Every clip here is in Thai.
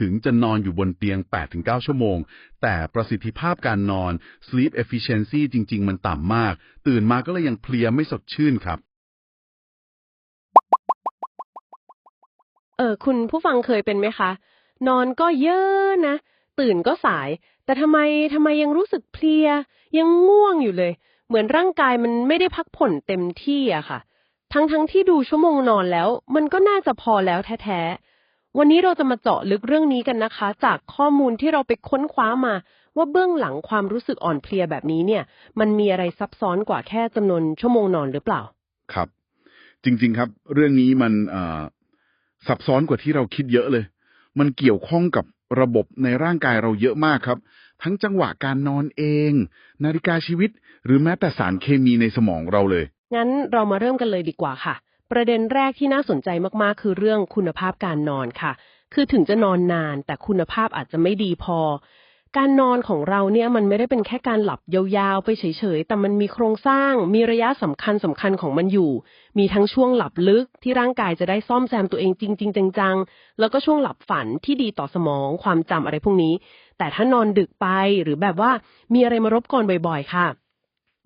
ถึงจะนอนอยู่บนเตียง 8-9 ชั่วโมง แต่ประสิทธิภาพการนอน sleep efficiency จริง ๆ มันต่ำมาก ตื่นมาก็เลยยังเพลียไม่สดชื่นครับ เออคุณผู้ฟังเคยเป็นไหมคะ นอนก็เยอะนะ ตื่นก็สาย แต่ทำไมทำไมยังรู้สึกเพลีย ยังง่วงอยู่เลย เหมือนร่างกายมันไม่ได้พักผ่อนเต็มที่อะค่ะ ทั้งทั้งที่ดูชั่วโมงนอนแล้ว มันก็น่าจะพอแล้วแท้ๆ วันนี้เราจะมาเจาะลึกเรื่องนี้กันนะคะ จากข้อมูลที่เราไปค้นคว้ามา ว่าเบื้องหลังความรู้สึกอ่อนเพลียแบบนี้เนี่ย มันมีอะไรซับซ้อนกว่าแค่จำนวนชั่วโมงนอนหรือเปล่า ครับ จริง ๆ ครับ เรื่องนี้มันเอ่อซับซ้อนกว่าที่เราคิดเยอะเลย มันเกี่ยวข้องกับระบบในร่างกายเราเยอะมากครับ ทั้งจังหวะการนอนเอง นาฬิกาชีวิต หรือแม้แต่สารเคมีในสมองเราเลย งั้นเรามาเริ่มกันเลยดีกว่าค่ะ ประเด็นแรกที่น่าสนใจมากๆ คือเรื่องคุณภาพการนอนค่ะ คือถึงจะนอนนาน แต่คุณภาพอาจจะไม่ดีพอ การนอนของเราเนี่ยมันไม่ได้เป็นแค่การหลับยาวๆ ไปเฉยๆ แต่มันมีโครงสร้าง มีระยะสำคัญสำคัญของมันอยู่ มีทั้งช่วงหลับลึกที่ร่างกายจะได้ซ่อมแซมตัวเองจริง ๆ จังๆ แล้วก็ช่วงหลับฝันที่ดีต่อสมอง ความจำอะไรพวกนี้ แต่ถ้านอนดึกไปหรือแบบว่ามีอะไรมารบกวนบ่อย ๆ ค่ะ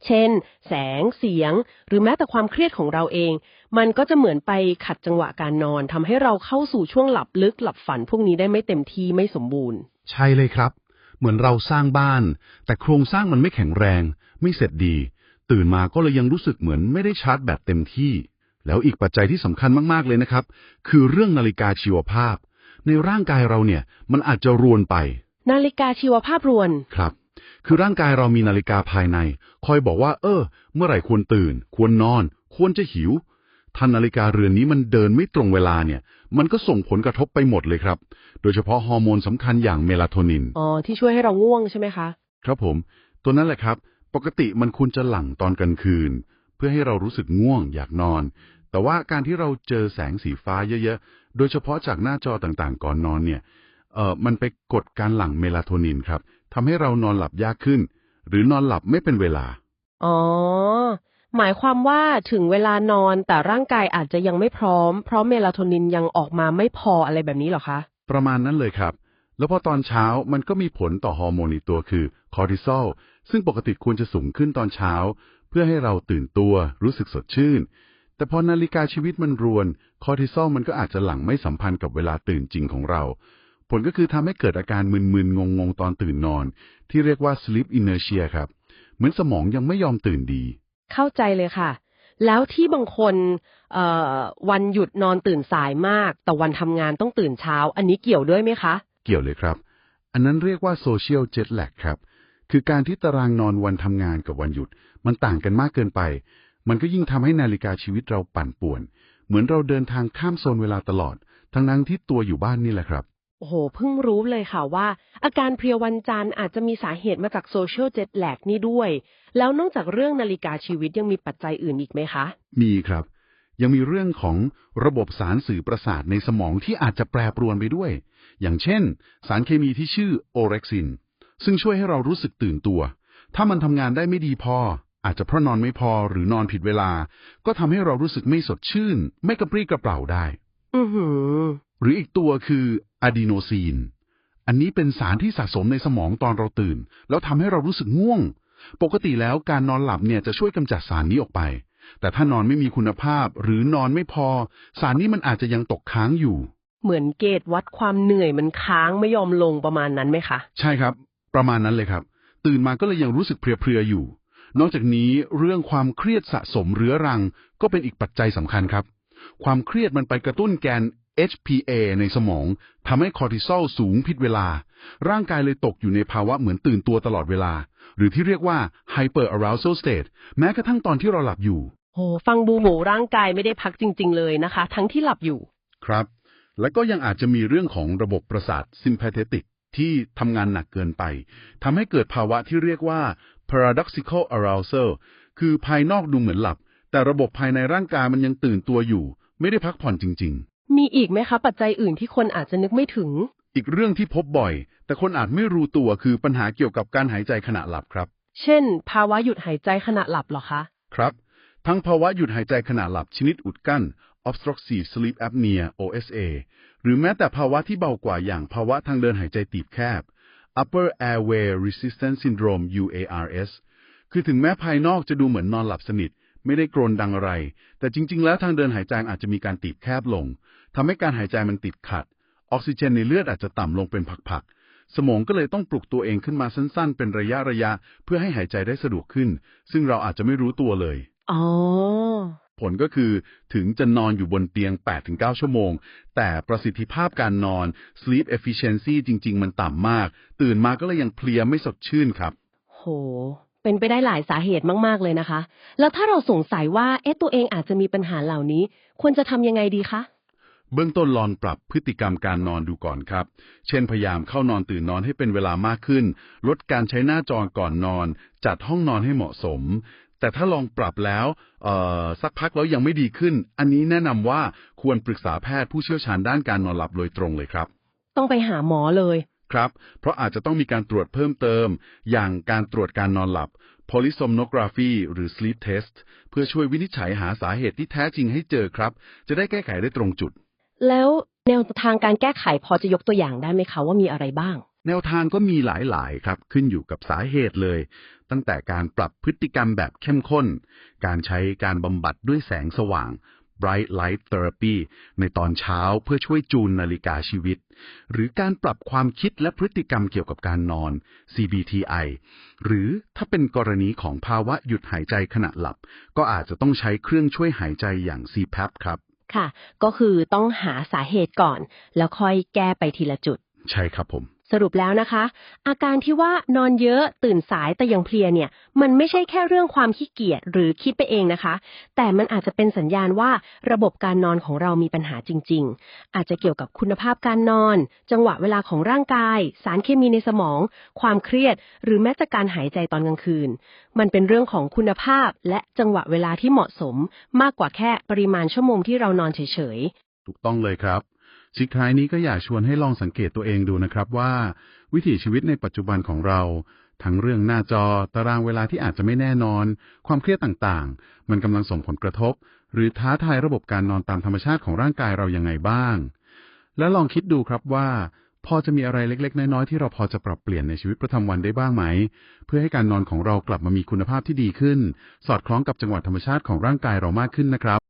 เช่น แสง เสียง หรือแม้แต่ความเครียดของเราเอง มันก็จะเหมือนไปขัดจังหวะการนอนทำให้เราเข้าสู่ช่วงหลับลึกหลับฝันพวกนี้ได้ไม่เต็มที่ไม่สมบูรณ์ ใช่เลยครับ เหมือนเราสร้างบ้าน แต่โครงสร้างมันไม่แข็งแรง ไม่เสร็จดี ตื่นมาก็เลยยังรู้สึกเหมือนไม่ได้ชาร์จแบตเต็มที่ แล้วอีกปัจจัยที่สำคัญมากๆเลยนะครับ คือเรื่องนาฬิกาชีวภาพ ในร่างกายเราเนี่ย มันอาจจะรวนไป นาฬิกาชีวภาพรวนครับคือร่างกายเรามีนาฬิกาภายใน คอยบอกว่า เออ เมื่อไหร่ควรตื่น ควรนอน ควรจะหิว ถ้านาฬิกาเรือนนี้มันเดินไม่ตรงเวลาเนี่ย มันก็ส่งผลกระทบไปหมดเลยครับ โดยเฉพาะฮอร์โมนสำคัญอย่างเมลาโทนิน อ๋อ ที่ช่วยให้เราง่วงใช่ไหมคะ ครับผม ตัวนั้นแหละครับ ปกติมันควรจะหลั่งตอนกลางคืน เพื่อให้เรารู้สึกง่วงอยากนอน แต่ว่าการที่เราเจอแสงสีฟ้าเยอะๆ โดยเฉพาะจากหน้าจอต่างๆ ก่อนนอนเนี่ย เอ่อ มันไปกดการหลั่งเมลาโทนินครับทำให้เรานอนหลับยากขึ้น หรือนอนหลับไม่เป็นเวลา อ๋อ หมายความว่าถึงเวลานอนแต่ร่างกายอาจจะยังไม่พร้อม เพราะเมลาโทนินยังออกมาไม่พออะไรแบบนี้เหรอคะ ประมาณนั้นเลยครับ แล้วพอตอนเช้ามันก็มีผลต่อฮอร์โมนอีกตัวคือคอร์ติซอลซึ่งปกติควรจะสูงขึ้นตอนเช้า เพื่อให้เราตื่นตัวรู้สึกสดชื่น แต่พอนาฬิกาชีวิตมันรวน คอร์ติซอลมันก็อาจจะหลั่งไม่สัมพันธ์กับเวลาตื่นจริงของเรา ผลก็คือทำให้เกิดอาการมึนๆงงๆตอนตื่นนอน ที่เรียกว่า sleep inertia ครับ เหมือนสมองยังไม่ยอมตื่นดี เข้าใจเลยค่ะ แล้วที่บางคนเวันหยุดนอนตื่นสายมาก แต่วันทำงานต้องตื่นเช้า อันนี้เกี่ยวด้วยไหมคะ เกี่ยวเลยครับ อันนั้นเรียกว่า social jet lag ครับ คือการที่ตารางนอนวันทำงานกับวันหยุด มันต่างกันมากเกินไป มันก็ยิ่งทำให้นาฬิกาชีวิตเราปั่นป่วน เหมือนเราเดินทางข้ามโซนเวลาตลอด ทั้งนั้นที่ตัวอยู่บ้านนี่แหละครับ โหเพิ่งรู้เลยค่ะว่า อาการเพลียวันจันทร์อาจจะมีสาเหตุมาจากโซเชียลเจ็ตแลกนี่ด้วย แล้วนอกจากเรื่องนาฬิกาชีวิตยังมีปัจจัยอื่นอีกไหมคะ มีครับ ยังมีเรื่องของระบบสารสื่อประสาทในสมองที่อาจจะแปรปรวนไปด้วย อย่างเช่น สารเคมีที่ชื่อโอเร็กซิน ซึ่งช่วยให้เรารู้สึกตื่นตัว ถ้ามันทำงานได้ไม่ดีพอ อาจจะเพราะนอนไม่พอหรือนอนผิดเวลา ก็ทำให้เรารู้สึกไม่สดชื่น ไม่กระปรี้กระเปร่าได้ อือหือหรืออีกตัวคืออะดีโนซีน อันนี้เป็นสารที่สะสมในสมองตอนเราตื่น แล้วทำให้เรารู้สึกง่วง ปกติแล้วการนอนหลับเนี่ยจะช่วยกำจัดสารนี้ออกไป แต่ถ้านอนไม่มีคุณภาพหรือนอนไม่พอ สารนี้มันอาจจะยังตกค้างอยู่ เหมือนเกจวัดความเหนื่อยมันค้างไม่ยอมลงประมาณนั้นไหมคะ ใช่ครับ ประมาณนั้นเลยครับ ตื่นมาก็เลยยังรู้สึกเพลียๆอยู่ นอกจากนี้เรื่องความเครียดสะสมเรื้อรัง ก็เป็นอีกปัจจัยสำคัญครับ ความเครียดมันไปกระตุ้นแกน HPA ในสมองทำให้คอร์ติซอลสูงผิดเวลา ร่างกายเลยตกอยู่ในภาวะเหมือนตื่นตัวตลอดเวลา หรือที่เรียกว่า hyper arousal state แม้กระทั่งตอนที่เราหลับอยู่โหฟังดูโหร่างกายไม่ได้พักจริง ๆ เลยนะคะ ทั้งที่หลับอยู่ ครับ และก็ยังอาจจะมีเรื่องของระบบประสาท sympathetic ที่ทำงานหนักเกินไปทำให้เกิดภาวะที่เรียกว่า paradoxical arousal คือภายนอกดูเหมือนหลับ แต่ระบบภายในร่างกายมันยังตื่นตัวอยู่ ไม่ได้พักผ่อนจริง มีอีกไหมคะปัจจัยอื่นที่คนอาจจะนึกไม่ถึงๆอีกเรื่องที่พบบ่อย แต่คนอาจไม่รู้ตัวคือปัญหาเกี่ยวกับการหายใจขณะหลับครับ เช่น ภาวะหยุดหายใจขณะหลับเหรอคะ ครับ ทั้งภาวะหยุดหายใจขณะหลับชนิดอุดกั้น obstructive sleep apnea OSA หรือแม้แต่ภาวะที่เบากว่าอย่างภาวะทางเดินหายใจตีบแคบ upper airway resistance syndrome UARS คือถึงแม้ภายนอกจะดูเหมือนนอนหลับสนิท ไม่ได้กรนดังอะไร แต่จริง ๆ แล้วทางเดินหายใจอาจจะมีการตีบแคบลงทำให้การหายใจมันติดขัด ออกซิเจนในเลือดอาจจะต่ำลงเป็นผักๆ สมองก็เลยต้องปลุกตัวเองขึ้นมาสั้นๆ เป็นระยะระยะๆเพื่อให้หายใจได้สะดวกขึ้น ซึ่งเราอาจจะไม่รู้ตัวเลยอ๋อผลก็คือถึงจะนอนอยู่บนเตียง 8-9 ชั่วโมง แต่ประสิทธิภาพการนอน sleep efficiency จริง ๆ มันต่ำมาก ตื่นมาก็เลยยังเพลียไม่สดชื่นครับ โห เป็นไปได้หลายสาเหตุมาก ๆ เลยนะคะ แล้วถ้าเราสงสัยว่าเอ๊ะตัวเองอาจจะมีปัญหาเหล่านี้ ควรจะทำยังไงดีคะเบื้องต้นลองปรับพฤติกรรมการนอนดูก่อนครับ เช่นพยายามเข้านอนตื่นนอนให้เป็นเวลามากขึ้น ลดการใช้หน้าจอก่อนนอน จัดห้องนอนให้เหมาะสม แต่ถ้าลองปรับแล้วเอ่อสักพักแล้วยังไม่ดีขึ้น อันนี้แนะนำว่าควรปรึกษาแพทย์ผู้เชี่ยวชาญด้านการนอนหลับโดยตรงเลยครับ ต้องไปหาหมอเลย ครับ เพราะอาจจะต้องมีการตรวจเพิ่มเติม อย่างการตรวจการนอนหลับ polysomnography หรือ sleep test เพื่อช่วยวินิจฉัยหาสาเหตุที่แท้จริงให้เจอครับ จะได้แก้ไขได้ตรงจุด แล้วแนวทางการแก้ไขพอจะยกตัวอย่างได้ไหมคะว่ามีอะไรบ้าง แนวทางก็มีหลาย ๆ ครับ ขึ้นอยู่กับสาเหตุเลย ตั้งแต่การปรับพฤติกรรมแบบเข้มข้น การใช้การบำบัดด้วยแสงสว่าง bright light therapy ในตอนเช้าเพื่อช่วยจูนนาฬิกาชีวิต หรือการปรับความคิดและพฤติกรรมเกี่ยวกับการนอน CBTI หรือถ้าเป็นกรณีของภาวะหยุดหายใจขณะหลับ ก็อาจจะต้องใช้เครื่องช่วยหายใจอย่าง CPAP ครับ ค่ะ ก็คือต้องหาสาเหตุก่อน แล้วค่อยแก้ไปทีละจุด ใช่ครับผม สรุปแล้วนะคะ อาการที่ว่านอนเยอะตื่นสายแต่ยังเพลียเนี่ย มันไม่ใช่แค่เรื่องความขี้เกียจหรือคิดไปเองนะคะ แต่มันอาจจะเป็นสัญญาณว่าระบบการนอนของเรามีปัญหาจริง ๆ อาจจะเกี่ยวกับคุณภาพการนอน จังหวะเวลาของร่างกาย สารเคมีในสมอง ความเครียด หรือแม้แต่การหายใจตอนกลางคืน มันเป็นเรื่องของคุณภาพและจังหวะเวลาที่เหมาะสม มากกว่าแค่ปริมาณชั่วโมงที่เรานอนเฉยๆถูกต้องเลยครับ สุดท้ายนี้ก็อยากชวนให้ลองสังเกตตัวเองดูนะครับว่า วิถีชีวิตในปัจจุบันของเรา ทั้งเรื่องหน้าจอ ตารางเวลาที่อาจจะไม่แน่นอน ความเครียดต่างๆ มันกำลังส่งผลกระทบ หรือท้าทายระบบการนอนตามธรรมชาติของร่างกายเรายังไงบ้าง และลองคิดดูครับว่า พอจะมีอะไรเล็กๆ น้อยๆที่เราพอจะปรับเปลี่ยนในชีวิตประจำวันได้บ้างไหม เพื่อให้การนอนของเรากลับมามีคุณภาพที่ดีขึ้น สอดคล้องกับจังหวะธรรมชาติของร่างกายเรามากขึ้นนะครับ